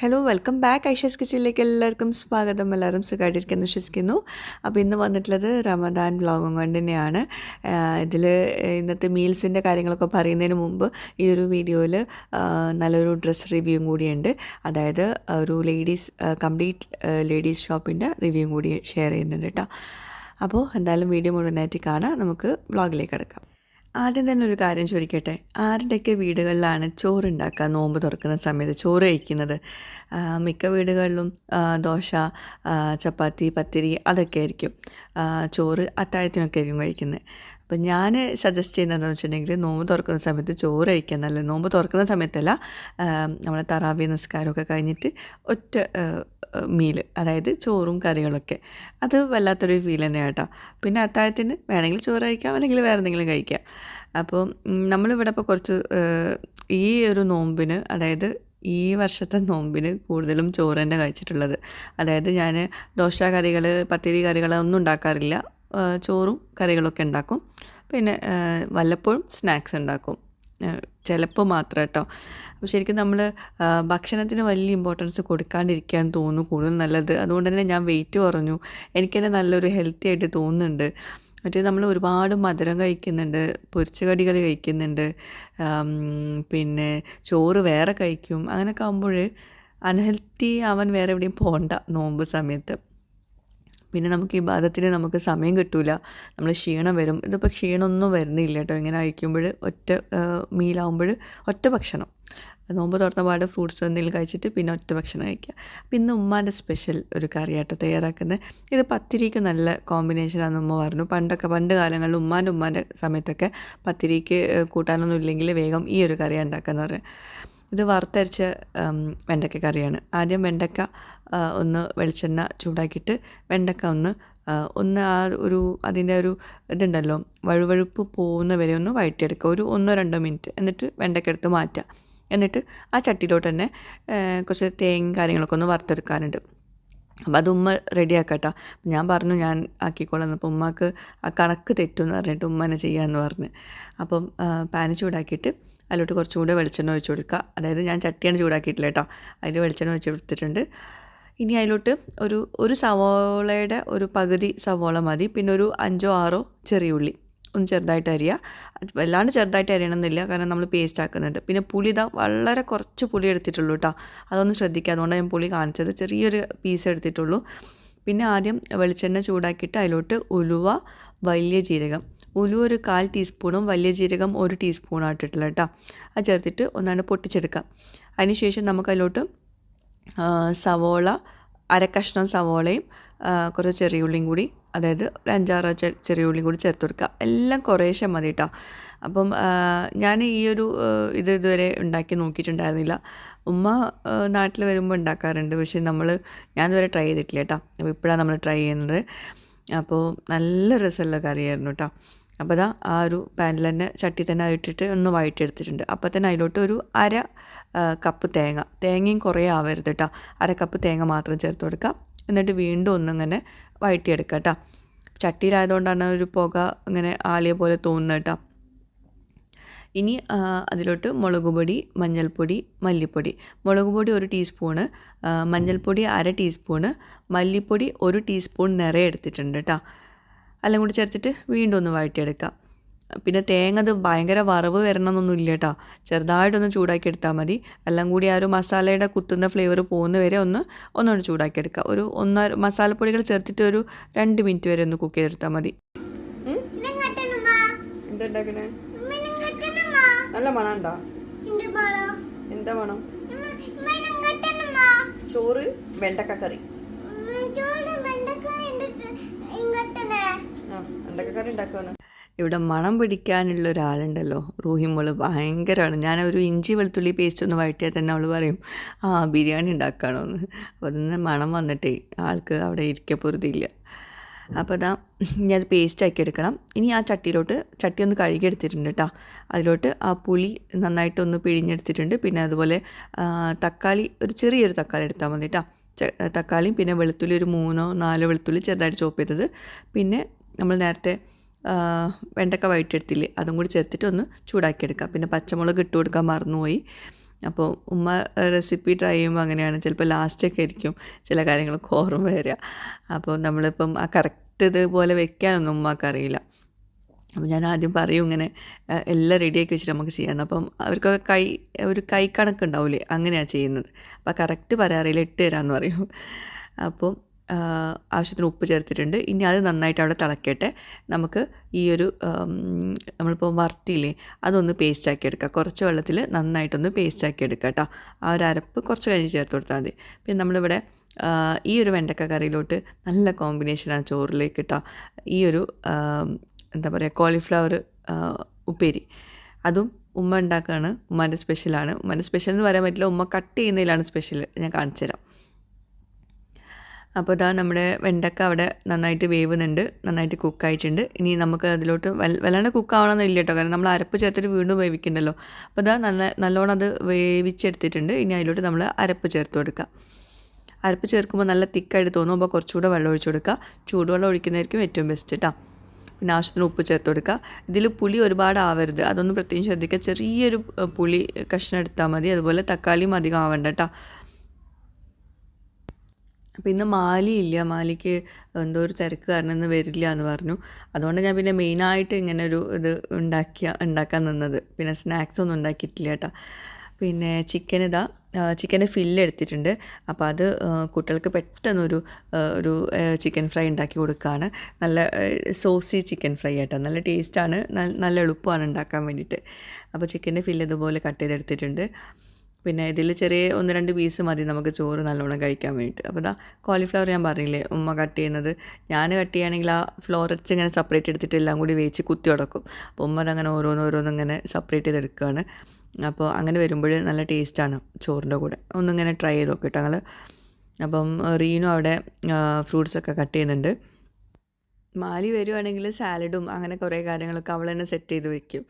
Hello welcome back Aisha's കിച്ചിലേക്ക് എല്ലാവർക്കും സ്വാഗതം. എല്ലാവരും സുഖമായിട്ടിരിക്കുന്നു വിശ്വസിക്കുന്നു. അപ്പോൾ ഇന്ന് വന്നിട്ടുള്ളത് റമദാൻ വ്ളോഗും കൊണ്ട് തന്നെയാണ്. ഇതിൽ ഇന്നത്തെ മീൽസിന്റെ കാര്യങ്ങളൊക്കെ പറയുന്നതിന് മുമ്പ് ഈ ഒരു വീഡിയോയിൽ നല്ലൊരു ഡ്രസ്സ് റിവ്യൂവും കൂടിയുണ്ട്. അതായത് ഒരു ലേഡീസ് കംപ്ലീറ്റ് ലേഡീസ് ഷോപ്പിന്റെ റിവ്യൂവും കൂടി ഷെയർ ചെയ്യുന്നുണ്ട് കേട്ടോ. അപ്പോൾ എന്തായാലും വീഡിയോ മുഴുവനായിട്ട് കാണാം. നമുക്ക് വ്ളോഗിലേക്ക് കിടക്കാം. ആദ്യം തന്നെ ഒരു കാര്യം ചോദിക്കട്ടെ? ആരുടെയൊക്കെ വീടുകളിലാണ് ചോറ് ഉണ്ടാക്കുക നോമ്പ് തുറക്കുന്ന സമയത്ത് ചോറ് കഴിക്കുന്നത്? മിക്ക വീടുകളിലും ദോശ ചപ്പാത്തി പത്തിരി അതൊക്കെ ആയിരിക്കും. ചോറ് അത്താഴത്തിനൊക്കെ ആയിരിക്കും കഴിക്കുന്നത്. അപ്പം ഞാൻ സജസ്റ്റ് ചെയ്യുന്നതെന്ന് വെച്ചിട്ടുണ്ടെങ്കിൽ നോമ്പ് തുറക്കുന്ന സമയത്ത് ചോറ് കഴിക്കാൻ നല്ല നോമ്പ് തുറക്കുന്ന സമയത്തല്ല നമ്മൾ തറാവി നിസ്കാരമൊക്കെ കഴിഞ്ഞിട്ട് ഒറ്റ മീൽ അതായത് ചോറും കറികളൊക്കെ. അത് വല്ലാത്തൊരു ഫീൽ തന്നെയാണ് കേട്ടോ പിന്നെ അത്താഴത്തിന് വേണമെങ്കിൽ ചോറ് കഴിക്കാം അല്ലെങ്കിൽ വേറെ എന്തെങ്കിലും കഴിക്കാം. അപ്പോൾ നമ്മളിവിടെ ഇപ്പോൾ കുറച്ച് ഈ ഒരു നോമ്പിന് അതായത് ഈ വർഷത്തെ നോമ്പിന് കൂടുതലും ചോറ് തന്നെ കഴിച്ചിട്ടുള്ളത്. അതായത് ഞാൻ ദോശ കറികൾ പത്തിരി കറികൾ ഒന്നും ഉണ്ടാക്കാറില്ല. ചോറും കറികളൊക്കെ ഉണ്ടാക്കും. പിന്നെ വല്ലപ്പോഴും സ്നാക്സ് ഉണ്ടാക്കും. ചിലപ്പോൾ മാത്രം കേട്ടോ. അപ്പോൾ ശരിക്കും നമ്മൾ ഭക്ഷണത്തിന് വലിയ ഇമ്പോർട്ടൻസ് കൊടുക്കാണ്ടിരിക്കാൻ തോന്നുന്നു കൂടുതൽ നല്ലത്. അതുകൊണ്ട് തന്നെ ഞാൻ വെയിറ്റ് കുറഞ്ഞു. എനിക്കെന്നെ നല്ലൊരു ഹെൽത്തി ആയിട്ട് തോന്നുന്നുണ്ട്. മറ്റേ നമ്മൾ ഒരുപാട് മധുരം കഴിക്കുന്നുണ്ട് പൊരിച്ച കടികൾ കഴിക്കുന്നുണ്ട് പിന്നെ ചോറ് വേറെ കഴിക്കും. അങ്ങനെയൊക്കെ ആകുമ്പോൾ അൺഹെൽത്തി ആവാൻ വേറെ എവിടെയും പോകണ്ട നോമ്പ് സമയത്ത്. പിന്നെ നമുക്ക് ഈ ബാധത്തിന് നമുക്ക് സമയം കിട്ടൂല. നമ്മൾ ക്ഷീണം വരും. ഇതിപ്പോൾ ക്ഷീണമൊന്നും വരുന്നില്ല കേട്ടോ. ഇങ്ങനെ കഴിക്കുമ്പോൾ ഒറ്റ മീലാവുമ്പോൾ ഒറ്റ ഭക്ഷണം. നോമ്പ് തുറന്ന പാട് ഫ്രൂട്ട്സ് എന്തെങ്കിലും കഴിച്ചിട്ട് പിന്നെ ഒറ്റ ഭക്ഷണം കഴിക്കുക പിന്നെ ഉമ്മാന്റെ സ്പെഷ്യൽ ഒരു കറിയാട്ടോ തയ്യാറാക്കുന്നത് ഇത് പത്തിരിക്ക് നല്ല കോമ്പിനേഷനാണെന്ന് ഉമ്മ പറഞ്ഞു. പണ്ടൊക്കെ പണ്ട് കാലങ്ങളിൽ ഉമ്മാന്റെ ഉമ്മാന്റെ സമയത്തൊക്കെ പത്തിരിക്ക് കൂട്ടാനൊന്നും ഇല്ലെങ്കിൽ വേഗം ഈ ഒരു കറി കറിയാണ് ഉണ്ടാക്കാന്ന് പറഞ്ഞു. ഇത് വറുത്തരച്ച വെണ്ടക്ക കറിയാണ്. ആദ്യം വെണ്ടക്ക ഒന്ന് വെളിച്ചെണ്ണ ചൂടാക്കിയിട്ട് വെണ്ടക്ക ഒന്ന് ഒന്ന് ആ ഒരു അതിന്റെ ഒരു ഇതുണ്ടല്ലോ വഴുവഴുപ്പ് പോകുന്ന വരെ ഒന്ന് വഴറ്റിയെടുക്കുക. ഒരു ഒന്നോ രണ്ടോ മിനിറ്റ്. എന്നിട്ട് വെണ്ടക്ക എടുത്ത് മാറ്റുക. എന്നിട്ട് ആ ചട്ടിയിലോട്ട് തന്നെ കുറച്ച് തേങ്ങ കാര്യങ്ങളൊക്കെ ഒന്ന് വറുത്തെടുക്കാനുണ്ട്. അപ്പോൾ അത് ഉമ്മ റെഡിയാക്കട്ടോ. ഞാൻ പറഞ്ഞു ഞാൻ ആക്കിക്കോളാം. അപ്പോൾ ഉമ്മക്ക് ആ കണക്ക് തെറ്റുമെന്ന് പറഞ്ഞിട്ട് ഉമ്മനെ ചെയ്യാമെന്ന് പറഞ്ഞ്. അപ്പം പാന് ചൂടാക്കിയിട്ട് അതിലോട്ട് കുറച്ചും കൂടെ വെളിച്ചെണ്ണ ഒഴിച്ചു കൊടുക്കുക. അതായത് ഞാൻ ചട്ടിയാണ് ചൂടാക്കിയിട്ടില്ല കേട്ടോ. അതിൽ വെളിച്ചെണ്ണ ഒഴിച്ചു കൊടുത്തിട്ടുണ്ട്. ഇനി അതിലോട്ട് ഒരു ഒരു സവോളയുടെ ഒരു പകുതി സവോള മതി. പിന്നെ ഒരു അഞ്ചോ ആറോ ചെറിയ ഉള്ളി ഒന്ന് ചെറുതായിട്ട് അരിയുക വല്ലാണ്ട് ചെറുതായിട്ട് അരിയണമെന്നില്ല കാരണം നമ്മൾ പേസ്റ്റ് ആക്കുന്നുണ്ട്. പിന്നെ പുളി ഇതാ വളരെ കുറച്ച് പുളി എടുത്തിട്ടുള്ളൂ കേട്ടോ അതൊന്ന് ശ്രദ്ധിക്കുക അതുകൊണ്ടാണ് ഞാൻ പുളി കാണിച്ചത്. ചെറിയൊരു പീസ് എടുത്തിട്ടുള്ളൂ. പിന്നെ ആദ്യം വെളിച്ചെണ്ണ ചൂടാക്കിയിട്ട് അതിലോട്ട് ഉലുവ വലിയ ജീരകം. ഉലുവ ഒരു കാൽ ടീസ്പൂണും വലിയ ജീരകം ഒരു ടീസ്പൂണും ഇട്ടിട്ടുള്ള കേട്ടോ അത് ചേർത്തിട്ട് ഒന്നാണ് പൊട്ടിച്ചെടുക്കാം. അതിനുശേഷം നമുക്ക് അതിലോട്ട് സവോള അരക്കഷ്ണം സവോളയും കുറച്ച് ചെറിയ ഉള്ളിയും കൂടി അതായത് ഒരു അഞ്ചാറ് ചെറിയ ഉള്ളിയും കൂടി ചേർത്ത് കൊടുക്കുക. എല്ലാം കുറേശ്ശെ മതി കേട്ടോ അപ്പം ഞാൻ ഈ ഒരു ഇത് ഇതുവരെ ഉണ്ടാക്കി നോക്കിയിട്ടുണ്ടായിരുന്നില്ല. ഉമ്മ നാട്ടിൽ വരുമ്പോൾ ഉണ്ടാക്കാറുണ്ട്. പക്ഷേ നമ്മൾ ഞാൻ ഇതുവരെ ട്രൈ ചെയ്തിട്ടില്ല കേട്ടോ അപ്പോൾ ഇപ്പോഴാണ് നമ്മൾ ട്രൈ ചെയ്യുന്നത്. അപ്പോൾ നല്ല രസമുള്ള കറിയായിരുന്നു കേട്ടോ അപ്പോൾ അതാ ആ ഒരു പാനിൽ തന്നെ ചട്ടി തന്നെ ഇട്ടിട്ട് ഒന്ന് വഴറ്റിയെടുത്തിട്ടുണ്ട് അപ്പോൾ തന്നെ അതിലോട്ട് ഒരു അര കപ്പ് തേങ്ങ. തേങ്ങയും കുറേ ആവരുത് കേട്ടോ അര കപ്പ് തേങ്ങ മാത്രം ചേർത്ത് കൊടുക്കാം. എന്നിട്ട് വീണ്ടും ഒന്നിങ്ങനെ വഴറ്റിയെടുക്കുക കേട്ടോ ചട്ടിയിലായതുകൊണ്ടാണ് ഒരു പുക ഇങ്ങനെ ആളിയ പോലെ തോന്നുന്നത് കേട്ടോ ഇനി അതിലോട്ട് മുളക് പൊടി മഞ്ഞൾപ്പൊടി മല്ലിപ്പൊടി. മുളക് പൊടി ഒരു ടീസ്പൂണ് മഞ്ഞൾപ്പൊടി അര ടീസ്പൂണ് മല്ലിപ്പൊടി ഒരു ടീസ്പൂൺ നിറയെ എടുത്തിട്ടുണ്ട് കേട്ടോ എല്ലാം കൂടി ചേർത്തിട്ട് വീണ്ടും ഒന്ന് വഴറ്റിയെടുക്കാം പിന്നെ തേങ്ങ അത് ഭയങ്കര വറവ് വരണമെന്നൊന്നും ഇല്ല കേട്ടോ ചെറുതായിട്ടൊന്ന് ചൂടാക്കി എടുത്താൽ മതി എല്ലാം കൂടി ആ ഒരു മസാലയുടെ കുത്തുന്ന ഫ്ലേവർ പോകുന്ന വരെ ഒന്ന് ഒന്നുകൂടി ചൂടാക്കി എടുക്കുക ഒരു ഒന്നര മസാലപ്പൊടികൾ ചേർത്തിട്ട് ഒരു രണ്ട് മിനിറ്റ് വരെ ഒന്ന് കുക്ക് ചെയ്തെടുത്താൽ മതി നല്ല മണം ഉണ്ടോ എന്താ മണം ചോറ് വെണ്ടക്ക കറി ഉണ്ടാക്കുവാണ് ഇവിടെ മണം പിടിക്കാനുള്ള ഒരാളുണ്ടല്ലോ റൂഹിമോൾ ഭയങ്കരമാണ് ഞാൻ ഒരു ഇഞ്ചി വെളുത്തുള്ളി പേസ്റ്റ് ഒന്ന് വഴറ്റിയാൽ തന്നെ അവൾ പറയും ആ ബിരിയാണി ഉണ്ടാക്കുകയാണോ എന്ന് അപ്പോൾ അതിന് മണം വന്നിട്ടേ ആൾക്ക് അവിടെ ഇരിക്കപ്പൊരുതില്ല അപ്പോൾ അതാ ഞാൻ അത് പേസ്റ്റ് ആക്കി എടുക്കണം. ഇനി ആ ചട്ടിയിലോട്ട് ചട്ടി ഒന്ന് കഴുകിയെടുത്തിട്ടുണ്ട് കേട്ടോ അതിലോട്ട് ആ പുളി നന്നായിട്ടൊന്ന് പിഴിഞ്ഞെടുത്തിട്ടുണ്ട്. പിന്നെ അതുപോലെ തക്കാളി ഒരു ചെറിയൊരു തക്കാളി എടുത്താൽ മതി കേട്ടോ തക്കാളിയും പിന്നെ വെളുത്തുള്ളി ഒരു മൂന്നോ നാലോ വെളുത്തുള്ളി ചെറുതായിട്ട് ചോപ്പ് ചെയ്തത്. പിന്നെ നമ്മൾ നേരത്തെ വെണ്ടക്ക വഴറ്റിയെടുത്തില്ലേ അതും കൂടി ചേർത്തിട്ട് ഒന്ന് ചൂടാക്കിയെടുക്കാം. പിന്നെ പച്ചമുളക് ഇട്ട് കൊടുക്കാൻ മറന്നുപോയി. അപ്പോൾ ഉമ്മ റെസിപ്പി ട്രൈ ചെയ്യുമ്പോൾ അങ്ങനെയാണ്. ചിലപ്പോൾ ലാസ്റ്റൊക്കെ ആയിരിക്കും ചില കാര്യങ്ങളൊക്കെ ഓർമ്മ വരിക. അപ്പോൾ നമ്മളിപ്പം ആ കറക്റ്റ് ഇതുപോലെ വെക്കാനൊന്നും ഉമ്മക്ക് അറിയില്ല. അപ്പോൾ ഞാൻ ആദ്യം പറയും ഇങ്ങനെ എല്ലാം റെഡിയാക്കി വെച്ചിട്ട് നമുക്ക് ചെയ്യാമെന്ന് അപ്പം അവർക്കൊക്കെ കൈ ഒരു കൈ കണക്കുണ്ടാവില്ലേ അങ്ങനെയാണ് ചെയ്യുന്നത്. അപ്പോൾ കറക്റ്റ് പറയാറില്ല ഇട്ട് തരാമെന്ന് പറയും. അപ്പോൾ ആഹ്, ആവശ്യത്തിന് ഉപ്പ് ചേർത്തിട്ടുണ്ട്. ഇനി അത് നന്നായിട്ട് അവിടെ തിളക്കട്ടെ. നമുക്ക് ഈ ഒരു നമ്മളിപ്പോൾ വറുത്തിയില്ലേ അതൊന്ന് പേസ്റ്റ് ആക്കി എടുക്കുക കുറച്ച് വെള്ളത്തിൽ നന്നായിട്ടൊന്ന് പേസ്റ്റ് ആക്കി എടുക്കുക കേട്ടോ. ആ ഒരു അരപ്പ് കുറച്ച് കഴിഞ്ഞ് ചേർത്ത് കൊടുത്താൽ മതി. പിന്നെ നമ്മളിവിടെ ഈ ഒരു വെണ്ടക്ക കറിയിലോട്ട് നല്ല കോമ്പിനേഷനാണ് ചോറിലേക്ക് കേട്ടോ ഈ ഒരു എന്താ പറയുക കോളിഫ്ലവർ ഉപ്പേരി. അതും ഉമ്മ ഉണ്ടാക്കുകയാണ് ഉമ്മാന്റെ സ്പെഷ്യലാണ് ഉമ്മാന്റെ സ്പെഷ്യൽ എന്ന് പറയാൻ പറ്റില്ല. ഉമ്മ കട്ട് ചെയ്യുന്നതിലാണ് സ്പെഷ്യൽ ഞാൻ കാണിച്ചു തരാം. അപ്പോൾ ഇതാ നമ്മുടെ വെണ്ടക്ക അവിടെ നന്നായിട്ട് വേവുന്നുണ്ട്. നന്നായിട്ട് കുക്കായിട്ടുണ്ട് ഇനി നമുക്ക് അതിലോട്ട് വല്ല വല്ലാണ്ട് കുക്കാവണമെന്നില്ല കേട്ടോ. കാരണം നമ്മൾ അരപ്പ് ചേർത്തിട്ട് വീണ്ടും വേവിക്കണ്ടല്ലോ. അപ്പോൾ ഇതാ നല്ല നല്ലോണം അത് വേവിച്ചെടുത്തിട്ടുണ്ട്. ഇനി അതിലോട്ട് നമ്മൾ അരപ്പ് ചേർത്ത് കൊടുക്കുക അരപ്പ് ചേർക്കുമ്പോൾ നല്ല തിക്കായിട്ട് തോന്നുമ്പോൾ കുറച്ചുകൂടെ വെള്ളം ഒഴിച്ചു കൊടുക്കുക. ചൂടുവെള്ളം ഒഴിക്കുന്നതായിരിക്കും ഏറ്റവും ബെസ്റ്റ് കേട്ടോ പിന്നെ ആവശ്യത്തിന് ഉപ്പ് ചേർത്ത് കൊടുക്കുക. ഇതിൽ പുളി ഒരുപാട് ആവരുത്. അതൊന്നും പ്രത്യേകം ശ്രദ്ധിക്കുക. ചെറിയൊരു പുളി കഷ്ണം എടുത്താൽ മതി. അതുപോലെ തക്കാളിയും അധികം ആവണ്ട കേട്ടോ അപ്പം ഇന്ന് മാലി ഇല്ല. മാലിക്ക് എന്തോ ഒരു തിരക്ക് കാരണം ഇന്ന് വരില്ല എന്ന് പറഞ്ഞു. അതുകൊണ്ട് ഞാൻ പിന്നെ മെയിനായിട്ട് ഇങ്ങനെ ഒരു ഇത് ഉണ്ടാക്കിയ ഉണ്ടാക്കാൻ നിന്നത്. പിന്നെ സ്നാക്സ് ഒന്നും ഉണ്ടാക്കിയിട്ടില്ല കേട്ടോ പിന്നെ ചിക്കൻ ഇതാ ചിക്കന്റെ ഫില്ല് എടുത്തിട്ടുണ്ട്. അപ്പോൾ അത് കുട്ടികൾക്ക് പെട്ടെന്നൊരു ഒരു ചിക്കൻ ഫ്രൈ ഉണ്ടാക്കി കൊടുക്കുകയാണ് നല്ല സോസി ചിക്കൻ ഫ്രൈ ആട്ടോ. നല്ല ടേസ്റ്റാണ് നല്ല എളുപ്പമാണ് ഉണ്ടാക്കാൻ വേണ്ടിയിട്ട്. അപ്പോൾ ചിക്കന്റെ ഫില്ല് ഇതുപോലെ കട്ട് ചെയ്തെടുത്തിട്ടുണ്ട്. പിന്നെ ഇതിൽ ചെറിയ ഒന്ന് രണ്ട് പീസ് മതി നമുക്ക് ചോറ് നല്ലോണം കഴിക്കാൻ വേണ്ടിയിട്ട്. അപ്പോൾ ഇതാ കോളിഫ്ലവർ ഞാൻ പറഞ്ഞില്ലേ ഉമ്മ കട്ട് ചെയ്യുന്നത്. ഞാൻ കട്ട് ചെയ്യുകയാണെങ്കിൽ ആ ഫ്ലോററ്റ്സ് ഇങ്ങനെ സെപ്പറേറ്റ് എടുത്തിട്ട് എല്ലാം കൂടി വേച്ച് കുത്തി ഉടക്കും. അപ്പോൾ ഉമ്മ അതങ്ങനെ ഓരോന്നോരോന്നിങ്ങനെ സെപ്പറേറ്റ് ചെയ്തെടുക്കുകയാണ്. അപ്പോൾ അങ്ങനെ വരുമ്പോൾ നല്ല ടേസ്റ്റാണ് ചോറിന്റെ കൂടെ. ഒന്നിങ്ങനെ ട്രൈ ചെയ്ത് നോക്കിയിട്ട് ഞങ്ങൾ അപ്പം റീനു അവിടെ ഫ്രൂട്ട്സൊക്കെ കട്ട് ചെയ്യുന്നുണ്ട്. മാലി വരുവാണെങ്കിൽ സാലഡും അങ്ങനെ കുറേ കാര്യങ്ങളൊക്കെ അവൾ തന്നെ സെറ്റ് ചെയ്ത് വെക്കും.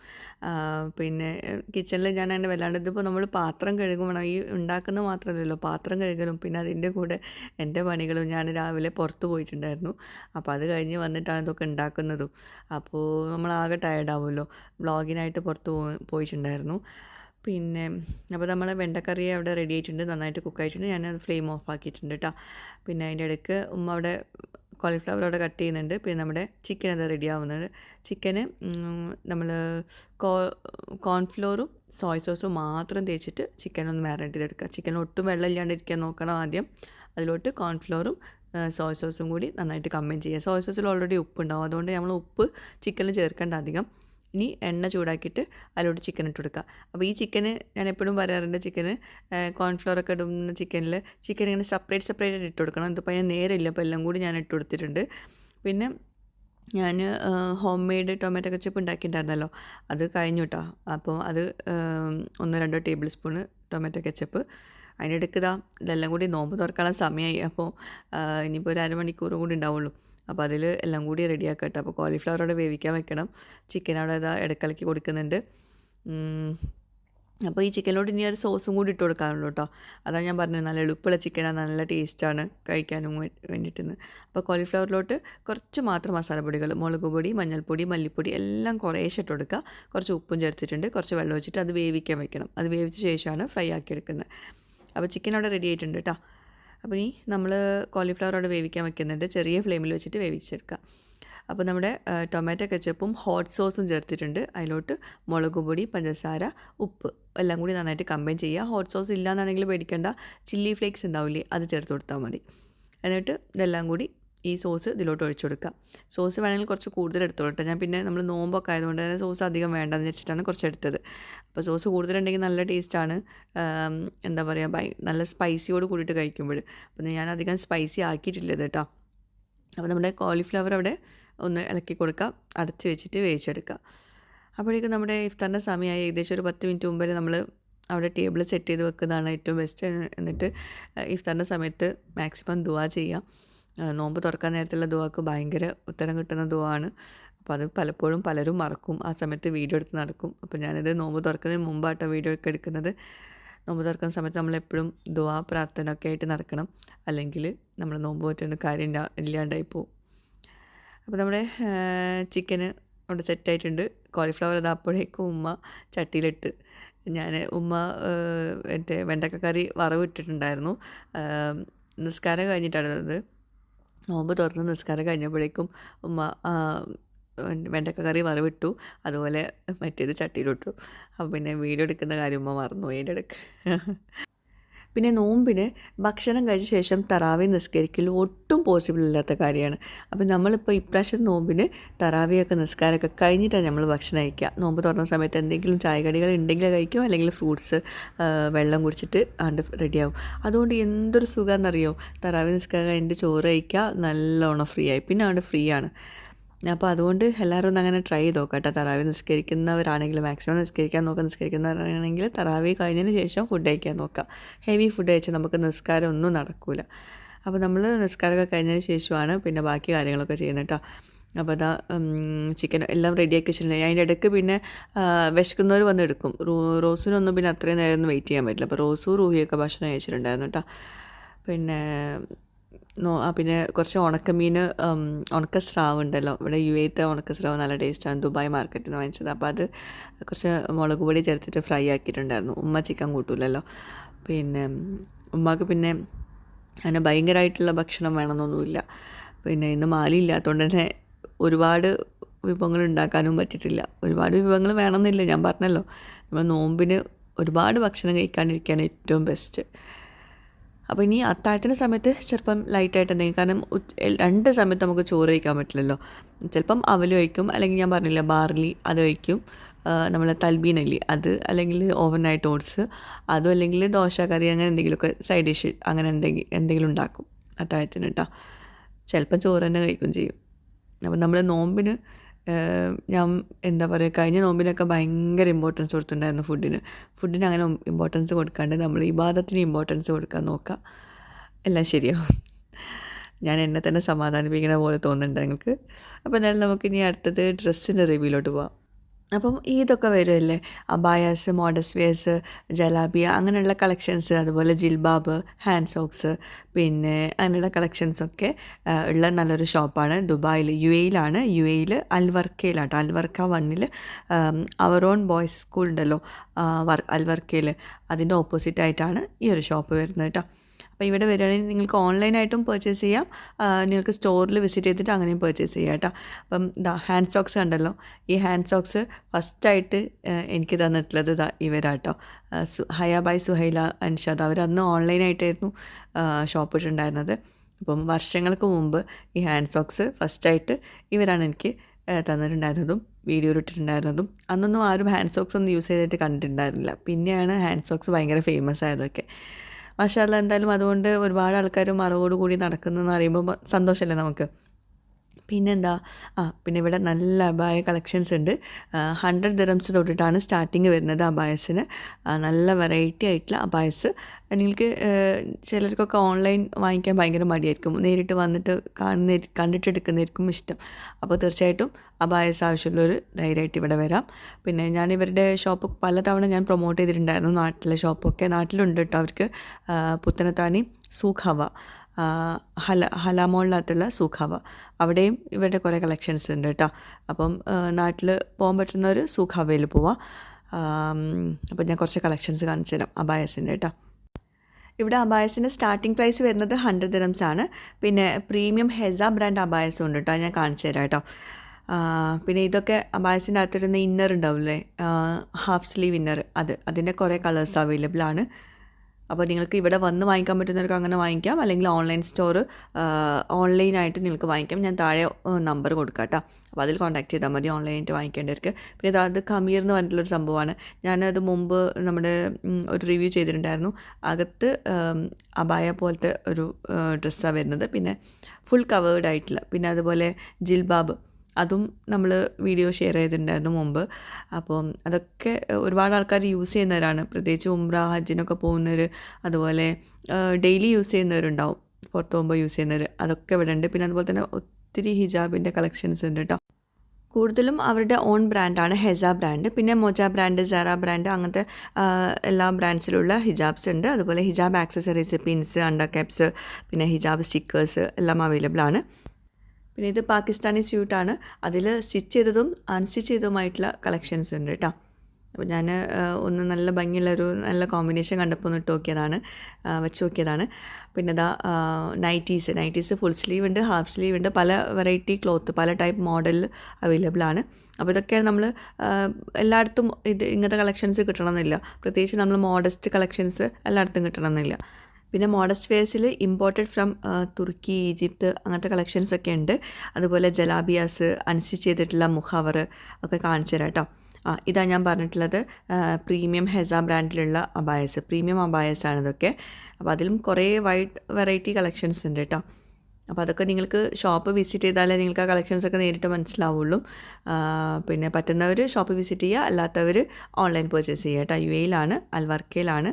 പിന്നെ കിച്ചണിൽ ഞാൻ അങ്ങനെ വല്ലാണ്ട് ഇതിപ്പോൾ നമ്മൾ പാത്രം കഴുകുമ്പോൾ ഈ ഉണ്ടാക്കുന്നത് മാത്രമല്ലല്ലോ പാത്രം കഴുകലും പിന്നെ അതിന്റെ കൂടെ എന്റെ പണികളും ഞാൻ രാവിലെ പുറത്ത് പോയിട്ടുണ്ടായിരുന്നു. അപ്പോൾ അത് കഴിഞ്ഞ് വന്നിട്ടാണ് ഇതൊക്കെ ഉണ്ടാക്കുന്നതും. അപ്പോൾ നമ്മൾ ആകെ ടയർഡാവുമല്ലോ ബ്ലോഗിനായിട്ട് പുറത്ത് പോയിട്ടുണ്ടായിരുന്നു. പിന്നെ അപ്പോൾ നമ്മൾ വെണ്ടക്കറി അവിടെ റെഡി ആയിട്ടുണ്ട് നന്നായിട്ട് കുക്ക് ആയിട്ടുണ്ട്. ഞാൻ ഫ്ലെയിം ഓഫ് ആക്കിയിട്ടുണ്ട് കേട്ടോ പിന്നെ അതിന്റെ ഇടയ്ക്ക് ഉമ്മ അവിടെ കോളിഫ്ലവർ അവിടെ കട്ട് ചെയ്യുന്നുണ്ട്. പിന്നെ നമ്മുടെ ചിക്കൻ അത് റെഡി ആവുന്നുണ്ട്. ചിക്കന് നമ്മൾ കോ കോൺഫ്ലോറും സോയ് സോസും മാത്രം തേച്ചിട്ട് ചിക്കൻ ഒന്ന് മാരിനേറ്റ് ചെയ്തെടുക്കുക. ചിക്കൻ ഒട്ടും വെള്ളം ഇല്ലാണ്ടിരിക്കാൻ നോക്കണം ആദ്യം. അതിലോട്ട് കോൺഫ്ലോറും സോയ സോസും കൂടി നന്നായിട്ട് കമ്പൈൻ ചെയ്യുക. സോയ സോസിൽ ഓൾറെഡി ഉപ്പുണ്ടാവും. അതുകൊണ്ട് നമ്മൾ ഉപ്പ് ചിക്കനിൽ ചേർക്കേണ്ട അധികം. ഇനി എണ്ണ ചൂടാക്കിയിട്ട് അതിലോട്ട് ചിക്കൻ ഇട്ട് കൊടുക്കുക. അപ്പോൾ ഈ ചിക്കന് ഞാൻ എപ്പോഴും പറയാറുണ്ട് ചിക്കന് കോൺഫ്ലോർ ഒക്കെ ഇടുന്ന ചിക്കനിൽ ചിക്കൻ ഇങ്ങനെ സെപ്പറേറ്റ് സെപ്പറേറ്റ് ആയിട്ട് ഇട്ട് കൊടുക്കണം. ഇതിപ്പോൾ നേരെ നേരമില്ല. അപ്പോൾ എല്ലാം കൂടി ഞാൻ ഇട്ട് കൊടുത്തിട്ടുണ്ട്. പിന്നെ ഞാൻ ഹോം മെയ്ഡ് ടൊമാറ്റോ കച്ചപ്പ് ഉണ്ടാക്കിയിട്ടുണ്ടായിരുന്നല്ലോ. അത് കഴിഞ്ഞു കേട്ടോ. അപ്പോൾ അത് ഒന്നോ രണ്ടോ ടേബിൾ സ്പൂണ് ടൊമാറ്റോ കച്ചപ്പ് അതിന്റെ ഇടയ്ക്ക് ഇതാ ഇതെല്ലാം കൂടി നോമ്പ് തുറക്കാനുള്ള സമയമായി. അപ്പോൾ ഇനിയിപ്പോൾ ഒരു അരമണിക്കൂർ കൂടി ഉണ്ടാവുള്ളൂ. അപ്പോൾ അതിൽ എല്ലാം കൂടി റെഡിയാക്കട്ടെ കേട്ടോ അപ്പോൾ കോളിഫ്ലവർ അവിടെ വേവിക്കാൻ വെക്കണം. ചിക്കൻ അവിടെ ഇതാ ഇടക്കലക്കി കൊടുക്കുന്നുണ്ട്. അപ്പോൾ ഈ ചിക്കനിലോട്ട് ഇനി ഒരു സോസും കൂടി ഇട്ട് കൊടുക്കാറുണ്ട് കേട്ടോ അതാണ് ഞാൻ പറഞ്ഞത് നല്ല എളുപ്പമുള്ള ചിക്കനാണ് നല്ല ടേസ്റ്റാണ് കഴിക്കാനും വേണ്ടിയിട്ടെന്ന്. അപ്പോൾ കോളിഫ്ലവറിലോട്ട് കുറച്ച് മാത്രം മസാലപ്പൊടികൾ മുളക് പൊടി മഞ്ഞൾപ്പൊടി മല്ലിപ്പൊടി എല്ലാം കുറേശ്ശെ ഇട്ട് കൊടുക്കുക കുറച്ച് ഉപ്പും ചേർത്തിട്ടുണ്ട്. കുറച്ച് വെള്ളം വെച്ചിട്ട് അത് വേവിക്കാൻ വെക്കണം. അത് വേവിച്ച ശേഷമാണ് ഫ്രൈ ആക്കി എടുക്കുന്നത്. അപ്പോൾ ചിക്കൻ അവിടെ റെഡി ആയിട്ടുണ്ട് കേട്ടോ അപ്പോൾ ഇനി നമ്മൾ കോളിഫ്ലവർ അവിടെ വേവിക്കാൻ വെക്കുന്നുണ്ട്. ചെറിയ ഫ്ലെയിമിൽ വെച്ചിട്ട് വേവിച്ചെടുക്കുക അപ്പോൾ നമ്മുടെ ടൊമാറ്റോ കെച്ചപ്പും ഹോട്ട് സോസും ചേർത്തിട്ടുണ്ട്. അതിലോട്ട് മുളക് പൊടി പഞ്ചസാര ഉപ്പ് എല്ലാം കൂടി നന്നായിട്ട് കമ്പൈൻ ചെയ്യുക. ഹോട്ട് സോസ് ഇല്ലയെന്നാണെങ്കിൽ പേടിക്കേണ്ട. ചില്ലി ഫ്ലേക്സ് ഉണ്ടാവില്ലേ അത് ചേർത്ത് കൊടുത്താൽ മതി. എന്നിട്ട് ഇതെല്ലാം കൂടി ഈ സോസ് ഇതിലോട്ട് ഒഴിച്ചു കൊടുക്കുക. സോസ് വേണമെങ്കിൽ കുറച്ച് കൂടുതൽ എടുത്തോളൂ ഞാൻ പിന്നെ നമ്മൾ നോമ്പൊക്കെ ആയതുകൊണ്ട് തന്നെ സോസ് അധികം വേണ്ടെന്ന് വെച്ചിട്ടാണ് കുറച്ച് എടുത്തത്. അപ്പോൾ സോസ് കൂടുതലുണ്ടെങ്കിൽ നല്ല ടേസ്റ്റാണ്. എന്താ പറയുക നല്ല സ്പൈസിയോട് കൂടിയിട്ട് കഴിക്കുമ്പോൾ. അപ്പം ഞാൻ അധികം സ്പൈസി ആക്കിയിട്ടില്ലത് കേട്ടോ. അപ്പോൾ നമ്മുടെ കോളിഫ്ലവർ അവിടെ ഒന്ന് ഇളക്കി കൊടുക്കാം അടച്ച് വെച്ചിട്ട് വേവിച്ചെടുക്കുക. അപ്പോഴേക്കും നമ്മുടെ ഇഫ്താറിന്റെ സമയമായി. ഏകദേശം ഒരു പത്ത് മിനിറ്റ് മുമ്പേ നമ്മൾ അവിടെ ടേബിൾ സെറ്റ് ചെയ്ത് വെക്കുന്നതാണ് ഏറ്റവും ബെസ്റ്റ്. എന്നിട്ട് ഇഫ്താറിന്റെ സമയത്ത് മാക്സിമം ദുവാ ചെയ്യാം ആ, നോമ്പ് തുറക്കാൻ നേരത്തുള്ള ദുവാക്ക് ഭയങ്കര ഉത്തരം കിട്ടുന്ന ദുവാണ്. അപ്പോൾ അത് പലപ്പോഴും പലരും മറക്കും. ആ സമയത്ത് വീഡിയോ എടുത്ത് നടക്കും. അപ്പോൾ ഞാനിത് നോമ്പ് തുറക്കുന്നതിന് മുമ്പാട്ടോ വീഡിയോ ഒക്കെ എടുക്കുന്നത് നോമ്പ് തുറക്കുന്ന സമയത്ത് നമ്മളെപ്പോഴും ദുവാ പ്രാർത്ഥന ഒക്കെ ആയിട്ട് നടക്കണം. അല്ലെങ്കിൽ നമ്മൾ നോമ്പ് പറ്റുന്ന കാര്യം ഇല്ലാണ്ടായി പോവും. അപ്പോൾ നമ്മുടെ ചിക്കന് അവിടെ സെറ്റായിട്ടുണ്ട് കോളിഫ്ലവർ അത് അപ്പോഴേക്കും ഉമ്മ ചട്ടിയിലിട്ട് ഞാൻ ഉമ്മ എന്റെ വെണ്ടക്കക്കറി വറവിട്ടിട്ടുണ്ടായിരുന്നു നിസ്കാരം കഴിഞ്ഞിട്ടാണ് അത്. നോമ്പ് തുറന്ന് നിസ്കാരം കഴിഞ്ഞപ്പോഴേക്കും ഉമ്മ വെണ്ടക്ക കറി വറവിട്ടു. അതുപോലെ മറ്റേത് ചട്ടിയിലിട്ടു. അപ്പോൾ പിന്നെ വീഡിയോ എടുക്കുന്ന കാര്യം ഉമ്മ മറന്നു അതിന്റെ പിന്നെ നോമ്പിന് ഭക്ഷണം കഴിച്ച ശേഷം തറാവി നിസ്കരിക്കൽ ഒട്ടും പോസിബിൾ ഇല്ലാത്ത കാര്യമാണ്. അപ്പോൾ നമ്മളിപ്പോൾ ഇപ്രാവശ്യം നോമ്പിന് തറാവിയൊക്കെ നിസ്കാരമൊക്കെ കഴിഞ്ഞിട്ടാണ് നമ്മൾ ഭക്ഷണം കഴിക്കുക. നോമ്പ് തുറന്ന സമയത്ത് എന്തെങ്കിലും ചായകടികൾ ഉണ്ടെങ്കിൽ കഴിക്കും അല്ലെങ്കിൽ ഫ്രൂട്ട്സ് വെള്ളം കുടിച്ചിട്ട് ആണ്ട് റെഡിയാവും അതുകൊണ്ട് എന്തൊരു സുഖമെന്നറിയോ തറാവി നിസ്കാരം കഴിഞ്ഞിട്ട് ചോറ് കഴിക്കുക നല്ലോണം ഫ്രീ ആയി. പിന്നെ ആണ്ട് ഫ്രീ ആണ്. അപ്പോൾ അതുകൊണ്ട് എല്ലാവരും ഒന്ന് അങ്ങനെ ട്രൈ ചെയ്ത് നോക്കാം കേട്ടോ. തറാവി നിസ്കരിക്കുന്നവരാണെങ്കിൽ മാക്സിമം നിസ്കരിക്കാൻ നോക്കുക നിസ്കരിക്കുന്നവരാണെങ്കിൽ തറാവി കഴിഞ്ഞതിന് ശേഷം ഫുഡ് കഴിക്കാൻ നോക്കാം. ഹെവി ഫുഡ് കഴിച്ചാൽ നമുക്ക് നിസ്കാരം ഒന്നും നടക്കില്ല അപ്പോൾ നമ്മൾ നിസ്കാരമൊക്കെ കഴിഞ്ഞതിന് ശേഷമാണ് പിന്നെ ബാക്കി കാര്യങ്ങളൊക്കെ ചെയ്യുന്നത് കേട്ടോ. അപ്പോൾ അതാ ചിക്കൻ എല്ലാം റെഡിയാക്കി വെച്ചിട്ടുണ്ട്. അതിന്റെ ഇടയ്ക്ക് പിന്നെ വിശക്കുന്നവർ വന്ന് എടുക്കും. റോസിനൊന്നും പിന്നെ അത്രയും നേരം ഒന്നും വെയിറ്റ് ചെയ്യാൻ പറ്റില്ല. അപ്പോൾ റോസും റൂഹിയൊക്കെ ഭക്ഷണം കഴിച്ചിട്ടുണ്ടായിരുന്നു കേട്ടോ. പിന്നെ ആ പിന്നെ കുറച്ച് ഉണക്കമീൻ ഉണക്ക സ്രാവ് ഉണ്ടല്ലോ ഇവിടെ യു എത്തെ ഉണക്ക സ്രാവ് നല്ല ടേസ്റ്റാണ്. ദുബായ് മാർക്കറ്റിൽ നിന്ന് വാങ്ങിച്ചത്. അപ്പോൾ അത് കുറച്ച് മുളക് പൊടി ചേർത്തിട്ട് ഫ്രൈ ആക്കിയിട്ടുണ്ടായിരുന്നു. ഉമ്മ ചിക്കൻ കൂട്ടൂലല്ലോ. പിന്നെ ഉമ്മക്ക് പിന്നെ അങ്ങനെ ഭയങ്കരമായിട്ടുള്ള ഭക്ഷണം വേണമെന്നൊന്നുമില്ല പിന്നെ ഇന്ന് മാലി ഇല്ലാത്തതുകൊണ്ട് തന്നെ ഒരുപാട് വിഭവങ്ങൾ ഉണ്ടാക്കാനും പറ്റിയിട്ടില്ല. ഒരുപാട് വിഭവങ്ങൾ വേണമെന്നില്ല ഞാൻ പറഞ്ഞല്ലോ നമ്മൾ നോമ്പിന് ഒരുപാട് ഭക്ഷണം കഴിക്കാണ്ടിരിക്കുകയാണ് ഏറ്റവും ബെസ്റ്റ് അപ്പോൾ ഇനി അത്താഴത്തിന്റെ സമയത്ത് ചിലപ്പം ലൈറ്റായിട്ട് എന്തെങ്കിലും കാരണം രണ്ട് സമയത്ത് നമുക്ക് ചോറ് കഴിക്കാൻ പറ്റില്ലല്ലോ. ചിലപ്പം അവൽ കഴിക്കും അല്ലെങ്കിൽ ഞാൻ പറഞ്ഞില്ല ബാർലി അത് കഴിക്കും. നമ്മളെ തൽബീനല്ലി അത് അല്ലെങ്കിൽ ഓവർനൈറ്റ് ഓട്സ് അതും അല്ലെങ്കിൽ ദോശ കറി അങ്ങനെ എന്തെങ്കിലുമൊക്കെ സൈഡ് ഡിഷ് അങ്ങനെ എന്തെങ്കിലും എന്തെങ്കിലും ഉണ്ടാക്കും അത്താഴത്തിന് കേട്ടോ ചിലപ്പം ചോറ് തന്നെ കഴിക്കും ചെയ്യും. അപ്പം നമ്മൾ നോമ്പിന് ഞാൻ എന്താ പറയുക കഴിഞ്ഞ നോമ്പിനൊക്കെ ഭയങ്കര ഇമ്പോർട്ടൻസ് കൊടുത്തിട്ടുണ്ടായിരുന്നു ഫുഡിന് ഫുഡിന് അങ്ങനെ ഇമ്പോർട്ടൻസ് കൊടുക്കാണ്ട് നമ്മൾ ഇബാദത്തിന് ഇമ്പോർട്ടൻസ് കൊടുക്കാൻ നോക്കുക എല്ലാം ശരിയാവും. ഞാൻ എന്നെ തന്നെ സമാധാനിപ്പിക്കുന്ന പോലെ തോന്നുന്നുണ്ട് നിങ്ങൾക്ക്. അപ്പോൾ എന്തായാലും നമുക്കിനി അടുത്തത് ഡ്രസ്സിന്റെ റിവ്യൂലോട്ട് പോവാം. അപ്പം ഇതൊക്കെ വരുമല്ലേ അബായാസ് മോഡസ്റ്റ് വെയർസ് ജലാബിയ അങ്ങനെയുള്ള കളക്ഷൻസ് അതുപോലെ ജിൽബാബ് ഹാൻഡ് സോക്സ് പിന്നെ അങ്ങനെയുള്ള കളക്ഷൻസൊക്കെ ഉള്ള നല്ലൊരു ഷോപ്പാണ് ദുബായിൽ യു എയിലാണ് യു എയിൽ അൽവർക്കയിലാട്ടോ അൽവർക്ക വണ്ണിൽ അവർ ഓൺ ബോയ്സ് സ്കൂൾ ഉണ്ടല്ലോ വർ അൽവർക്കയിൽ അതിന്റെ ഓപ്പോസിറ്റ് ആയിട്ടാണ് ഈ ഒരു ഷോപ്പ് വരുന്നത് കേട്ടോ അപ്പോൾ ഇവിടെ വരികയാണെങ്കിൽ നിങ്ങൾക്ക് ഓൺലൈനായിട്ടും പർച്ചേസ് ചെയ്യാം. നിങ്ങൾക്ക് സ്റ്റോറിൽ വിസിറ്റ് ചെയ്തിട്ട് അങ്ങനെയും പർച്ചേസ് ചെയ്യാം കേട്ടോ. അപ്പം ഇതാ ഹാൻഡ് സോക്സ് കണ്ടല്ലോ. ഈ ഹാൻഡ് സോക്സ് ഫസ്റ്റായിട്ട് എനിക്ക് തന്നിട്ടുള്ളത് ഇതാ ഇവരാട്ടോ. ഹയ ബൈ സുഹൈല അൻഷാദ്. അവർ അന്ന് ഓൺലൈനായിട്ടായിരുന്നു ഷോപ്പ് ഇട്ടുണ്ടായിരുന്നത് അപ്പം വർഷങ്ങൾക്ക് മുമ്പ് ഈ ഹാൻഡ് സോക്സ് ഫസ്റ്റായിട്ട് ഇവരാണ് എനിക്ക് തന്നിട്ടുണ്ടായിരുന്നതും വീഡിയോയിൽ ഇട്ടിട്ടുണ്ടായിരുന്നതും. അന്നൊന്നും ആരും ഹാൻഡ് സോക്സ് ഒന്നും യൂസ് ചെയ്തിട്ട് കണ്ടിട്ടുണ്ടായിരുന്നില്ല. പിന്നെയാണ് ഹാൻഡ് സോക്സ് ഭയങ്കര ഫേമസ് ആയതൊക്കെ. മാഷാല്ല എന്തായാലും അതുകൊണ്ട് ഒരുപാട് ആൾക്കാർ മറവോട് കൂടി നടക്കുന്നതെന്ന് അറിയുമ്പോൾ സന്തോഷമല്ലേ നമുക്ക്? പിന്നെന്താ? ആ പിന്നെ ഇവിടെ നല്ല അബായ കളക്ഷൻസ് ഉണ്ട്. ഹൺഡ്രഡ് ദിറംസ് തൊട്ടിട്ടാണ് സ്റ്റാർട്ടിങ് വരുന്നത് അബായസിന് നല്ല വെറൈറ്റി ആയിട്ടുള്ള അബായസ് നിങ്ങൾക്ക് ചിലർക്കൊക്കെ ഓൺലൈൻ വാങ്ങിക്കാൻ ഭയങ്കര മടിയായിരിക്കും. നേരിട്ട് വന്നിട്ട് കാണുന്ന കണ്ടിട്ട് എടുക്കുന്നതായിരിക്കും ഇഷ്ടം. അപ്പോൾ തീർച്ചയായിട്ടും അബായസ് ആവശ്യമുള്ളവർ ധൈര്യമായിട്ട് ഇവിടെ വരാം. പിന്നെ ഞാൻ ഇവരുടെ ഷോപ്പ് പലതവണ ഞാൻ പ്രൊമോട്ട് ചെയ്തിട്ടുണ്ടായിരുന്നു നാട്ടിലെ ഷോപ്പൊക്കെ നാട്ടിലുണ്ട് കേട്ടോ അവർക്ക് പുത്തനത്താണി സൂഖവ. ഹല ഹലാമോളിനകത്തുള്ള സുഖവ. അവിടെയും ഇവരുടെ കുറേ കളക്ഷൻസ് ഉണ്ട് കേട്ടോ അപ്പം നാട്ടിൽ പോകാൻ പറ്റുന്നവർ സുഖവയിൽ പോവാം. അപ്പം ഞാൻ കുറച്ച് കളക്ഷൻസ് കാണിച്ചു തരാം അബായസിന്റെ കേട്ടോ ഇവിടെ അബായസിന്റെ സ്റ്റാർട്ടിംഗ് പ്രൈസ് വരുന്നത് ഹൺഡ്രഡ് ദിറംസ് ആണ്. പിന്നെ പ്രീമിയം ഹെസ ബ്രാൻഡ് അബായസും ഉണ്ട് കേട്ടോ ഞാൻ കാണിച്ചു തരാം കേട്ടോ പിന്നെ ഇതൊക്കെ അബായസിന്റെ അകത്തിരുന്ന ഇന്നർ ഉണ്ടാവില്ലേ? ഹാഫ് സ്ലീവ് ഇന്നർ അത് അതിന്റെ കുറേ കളേഴ്സ് അവൈലബിൾ ആണ്. അപ്പോൾ നിങ്ങൾക്ക് ഇവിടെ വന്ന് വാങ്ങിക്കാൻ പറ്റുന്നവർക്ക് അങ്ങനെ വാങ്ങിക്കാം. അല്ലെങ്കിൽ ഓൺലൈൻ സ്റ്റോർ ഓൺലൈനായിട്ട് നിങ്ങൾക്ക് വാങ്ങിക്കാം. ഞാൻ താഴെ നമ്പർ കൊടുക്കാം കേട്ടോ അപ്പോൾ അതിൽ കോൺടാക്ട് ചെയ്താൽ മതി ഓൺലൈനായിട്ട് വാങ്ങിക്കേണ്ടവർക്ക്. പിന്നെ ഇത് അത് കമീർ എന്ന് പറഞ്ഞിട്ടുള്ളൊരു സംഭവമാണ്. ഞാനത് മുമ്പ് നമ്മുടെ ഒരു റിവ്യൂ ചെയ്തിട്ടുണ്ടായിരുന്നു. അകത്ത് അബായ പോലത്തെ ഒരു ഡ്രസ്സാണ് വരുന്നത്. പിന്നെ ഫുൾ കവേർഡ് ആയിട്ടുള്ള പിന്നെ അതുപോലെ ജിൽബാബ്. അതും നമ്മൾ വീഡിയോ ഷെയർ ചെയ്തിട്ടുണ്ടായിരുന്നു മുമ്പ്. അപ്പോൾ അതൊക്കെ ഒരുപാട് ആൾക്കാർ യൂസ് ചെയ്യുന്നവരാണ്. പ്രത്യേകിച്ച് ഉംറ ഹജ്ജിനൊക്കെ പോകുന്നവർ അതുപോലെ ഡെയിലി യൂസ് ചെയ്യുന്നവരുണ്ടാവും. പുറത്ത് പോകുമ്പോൾ യൂസ് ചെയ്യുന്നവർ അതൊക്കെ ഇവിടെ ഉണ്ട് പിന്നെ അതുപോലെ തന്നെ ഒത്തിരി ഹിജാബിന്റെ കളക്ഷൻസ് ഉണ്ട് കേട്ടോ കൂടുതലും അവരുടെ ഓൺ ബ്രാൻഡാണ് ഹെസ ബ്രാൻഡ് പിന്നെ മൊജ ബ്രാൻഡ് സാറ ബ്രാൻഡ് അങ്ങനത്തെ എല്ലാ ബ്രാൻഡ്സിലുള്ള ഹിജാബ്സ് ഉണ്ട്. അതുപോലെ hijab accessories pins under caps പിന്നെ ഹിജാബ് സ്റ്റിക്കേഴ്സ് എല്ലാം അവൈലബിൾ ആണ്. പിന്നെ ഇത് പാകിസ്ഥാനി സ്യൂട്ടാണ്. അതിൽ സ്റ്റിച്ച് ചെയ്തതും അൺസ്റ്റിച്ച് ചെയ്തതുമായിട്ടുള്ള കളക്ഷൻസ് ഉണ്ട് കേട്ടോ അപ്പോൾ ഞാൻ ഒന്ന് നല്ല ഭംഗിയുള്ള ഒരു നല്ല കോമ്പിനേഷൻ കണ്ടപ്പോൾ ഒന്ന് ഇട്ട് നോക്കിയതാണ് വെച്ച് നോക്കിയതാണ് പിന്നെ ഇതാ നൈറ്റീസ് നൈറ്റീസ് ഫുൾ സ്ലീവ് ഉണ്ട് ഹാഫ് സ്ലീവ് ഉണ്ട്. പല വെറൈറ്റി ക്ലോത്ത് പല ടൈപ്പ് മോഡൽ അവൈലബിൾ ആണ്. അപ്പോൾ ഇതൊക്കെയാണ് നമ്മൾ എല്ലായിടത്തും ഇത് ഇങ്ങനത്തെ കളക്ഷൻസ് കിട്ടണമെന്നില്ല. പ്രത്യേകിച്ച് നമ്മൾ മോഡസ്റ്റ് കളക്ഷൻസ് എല്ലായിടത്തും കിട്ടണമെന്നില്ല. പിന്നെ മോഡസ്റ്റ് വെയർസിൽ ഇമ്പോർട്ടഡ് ഫ്രം തുർക്കി ഈജിപ്ത് അങ്ങനത്തെ കളക്ഷൻസ് ഒക്കെ ഉണ്ട്. അതുപോലെ ജലാബിയാസ് അൻസിച്ച് ചെയ്തിട്ടുള്ള മുഖവർ ഒക്കെ കാണിച്ചു തരാം കേട്ടോ ആ ഇതാ ഞാൻ പറഞ്ഞിട്ടുള്ളത് പ്രീമിയം ഹെസ ബ്രാൻഡിലുള്ള അബായസ് പ്രീമിയം അബായസ് ആണ് ഇതൊക്കെ. അപ്പോൾ അതിലും കുറേ വൈഡ് വെറൈറ്റി കളക്ഷൻസ് ഉണ്ട് കേട്ടോ അപ്പോൾ അതൊക്കെ നിങ്ങൾക്ക് ഷോപ്പ് വിസിറ്റ് ചെയ്താലേ നിങ്ങൾക്ക് ആ കളക്ഷൻസൊക്കെ നേരിട്ട് മനസ്സിലാവുള്ളൂ. പിന്നെ പറ്റുന്നവർ ഷോപ്പ് വിസിറ്റ് ചെയ്യുക അല്ലാത്തവർ ഓൺലൈൻ പർച്ചേസ് ചെയ്യുക കേട്ടോ യു എയിലാണ് അൽവർക്കയിലാണ്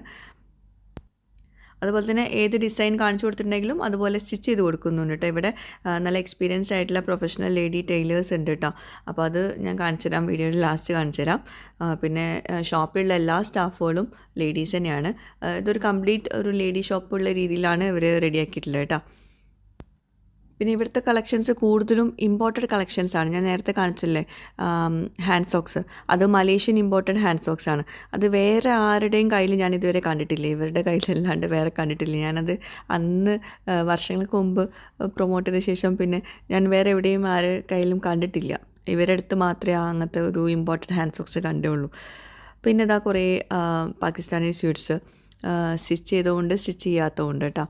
അതുപോലെ തന്നെ ഏത് ഡിസൈൻ കാണിച്ചു കൊടുത്തിട്ടുണ്ടെങ്കിലും അതുപോലെ സ്റ്റിച്ച് ചെയ്ത് കൊടുക്കുന്നുണ്ട് കേട്ടോ. ഇവിടെ നല്ല എക്സ്പീരിയൻസ്ഡ് ആയിട്ടുള്ള പ്രൊഫഷണൽ ലേഡി ടൈലേഴ്സ് ഉണ്ട് കേട്ടോ. അപ്പോൾ അത് ഞാൻ കാണിച്ചു തരാം വീഡിയോയിൽ ലാസ്റ്റ് കാണിച്ചു തരാം. പിന്നെ ഷോപ്പിലുള്ള എല്ലാ സ്റ്റാഫുകളും ലേഡീസ് തന്നെയാണ്. ഇതൊരു കംപ്ലീറ്റ് ഒരു ലേഡി ഷോപ്പുള്ള രീതിയിലാണ് ഇവർ റെഡിയാക്കിയിട്ടുള്ളത് കേട്ടോ. പിന്നെ ഇവിടുത്തെ കളക്ഷൻസ് കൂടുതലും ഇമ്പോർട്ടഡ് കളക്ഷൻസ് ആണ്. ഞാൻ നേരത്തെ കാണിച്ചില്ലേ? ഹാൻഡ് സോക്സ് അത് മലേഷ്യൻ ഇമ്പോർട്ടഡ് ഹാൻഡ് സോക്സ് ആണ്. അത് വേറെ ആരുടെയും കയ്യിൽ ഞാൻ ഇതുവരെ കണ്ടിട്ടില്ല. ഇവരുടെ കയ്യിലല്ലാണ്ട് വേറെ കണ്ടിട്ടില്ല. ഞാനത് അന്ന് വർഷങ്ങൾക്ക് മുമ്പ് പ്രൊമോട്ട് ചെയ്ത ശേഷം പിന്നെ ഞാൻ വേറെ എവിടെയും ആരുടെ കയ്യിലും കണ്ടിട്ടില്ല. ഇവരുടെ അടുത്ത് മാത്രമേ അങ്ങനത്തെ ഒരു ഇമ്പോർട്ടന്റ് ഹാൻഡ് സോക്സ് കണ്ടേ ഉള്ളൂ പിന്നെ ഇതാ കുറേ പാകിസ്ഥാനി സ്വീറ്റ്സ് സ്റ്റിച്ച് ചെയ്തുകൊണ്ട് സ്റ്റിച്ച് ചെയ്യാത്തതുകൊണ്ട് കേട്ടോ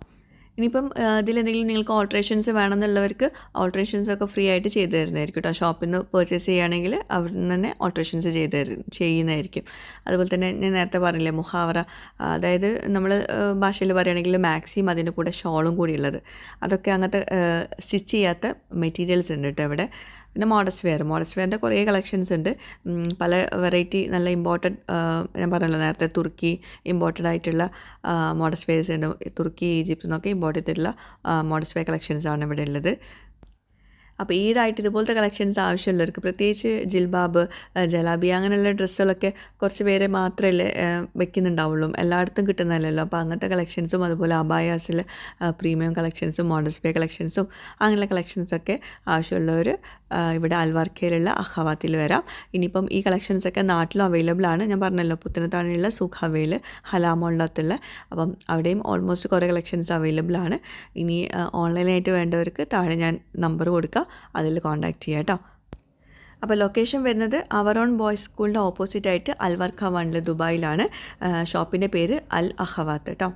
ഇനിയിപ്പം ഇതിലെന്തെങ്കിലും നിങ്ങൾക്ക് ഓൾട്രേഷൻസ് വേണമെന്നുള്ളവർക്ക് ഓൾട്രേഷൻസ് ഒക്കെ ഫ്രീ ആയിട്ട് ചെയ്തു തരുന്നതായിരിക്കും കേട്ടോ. ഷോപ്പിൽ നിന്ന് പർച്ചേസ് ചെയ്യുകയാണെങ്കിൽ അവിടെ നിന്ന് തന്നെ ഓൾട്രേഷൻസ് ചെയ്ത് ചെയ്യുന്നതായിരിക്കും. അതുപോലെ തന്നെ ഞാൻ നേരത്തെ പറഞ്ഞില്ലേ മുഹാവറ അതായത് നമ്മൾ ഭാഷയിൽ പറയുകയാണെങ്കിൽ മാക്സിം അതിന്റെ കൂടെ ഷോളും കൂടി ഉള്ളത്. അതൊക്കെ അങ്ങനത്തെ സ്റ്റിച്ച് ചെയ്യാത്ത മെറ്റീരിയൽസ് ഉണ്ട് കേട്ടോ ഇവിടെ. പിന്നെ മോഡസ്റ്റ് വെയർ മോഡസ്റ്റ് വെയറിന്റെ കുറേ കളക്ഷൻസ് ഉണ്ട്. പല വെറൈറ്റി നല്ല ഇമ്പോർട്ടന്റ് ഞാൻ പറഞ്ഞല്ലോ നേരത്തെ തുർക്കി ഇമ്പോർട്ടഡ് ആയിട്ടുള്ള മോഡസ്റ്റ് വെയർസ് ഉണ്ട്. തുർക്കി ഈജിപ്തിൽ നിന്നൊക്കെ ഇമ്പോർട്ട് ചെയ്തിട്ടുള്ള മോഡസ്റ്റ് വെയർ കളക്ഷൻസ് ആണ് ഇവിടെ ഉള്ളത്. അപ്പോൾ ഈടായിട്ട് ഇതുപോലത്തെ കളക്ഷൻസ് ആവശ്യമുള്ളവർക്ക് പ്രത്യേകിച്ച് ജിൽബാബ് ജലാബി അങ്ങനെയുള്ള ഡ്രസ്സുകളൊക്കെ കുറച്ച് പേരെ മാത്രമല്ലേ വെക്കുന്നുണ്ടാവുള്ളൂ. എല്ലായിടത്തും കിട്ടുന്നതല്ലല്ലോ. അപ്പോൾ അങ്ങനത്തെ കളക്ഷൻസും അതുപോലെ അബായാസിൽ പ്രീമിയം കളക്ഷൻസും മോഡൽ സ്പേ കളക്ഷൻസും അങ്ങനെയുള്ള കളക്ഷൻസൊക്കെ ആവശ്യമുള്ളവർ ഇവിടെ അൽവാർക്കയിലുള്ള അഹവാത്തിൽ വരാം. ഇനിയിപ്പം ഈ കളക്ഷൻസൊക്കെ നാട്ടിലും അവൈലബിൾ ആണ്. ഞാൻ പറഞ്ഞല്ലോ പുത്തനത്താണിയുള്ള സുഖവയിൽ ഹലാമോളിനകത്തുള്ള അപ്പം അവിടെയും ഓൾമോസ്റ്റ് കുറേ കളക്ഷൻസ് അവൈലബിൾ ആണ്. ഇനി ഓൺലൈനായിട്ട് വേണ്ടവർക്ക് താഴെ ഞാൻ നമ്പർ കൊടുക്കാം. അതിൽ കോൺടാക്റ്റ് ചെയ്യാം കേട്ടോ. അപ്പോൾ ലൊക്കേഷൻ വരുന്നത് അവറോൺ ബോയ്സ് സ്കൂളിന്റെ ഓപ്പോസിറ്റ് ആയിട്ട് അൽവർഖ വണ്ണിൽ ദുബായിലാണ്. ഷോപ്പിന്റെ പേര് അൽ അഹവാത്ത് കേട്ടോ.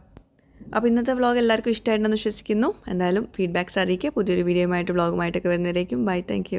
അപ്പോൾ ഇന്നത്തെ വ്ളോഗ് എല്ലാവർക്കും ഇഷ്ടമായിട്ടുണ്ടെന്ന് വിശ്വസിക്കുന്നു. എന്തായാലും ഫീഡ്ബാക്ക്സ് അറിയിക്കുക. പുതിയൊരു വീഡിയോയുമായിട്ട് വ്ളോഗുമായിട്ടൊക്കെ വരുന്നതിലേക്കും ബൈ താങ്ക്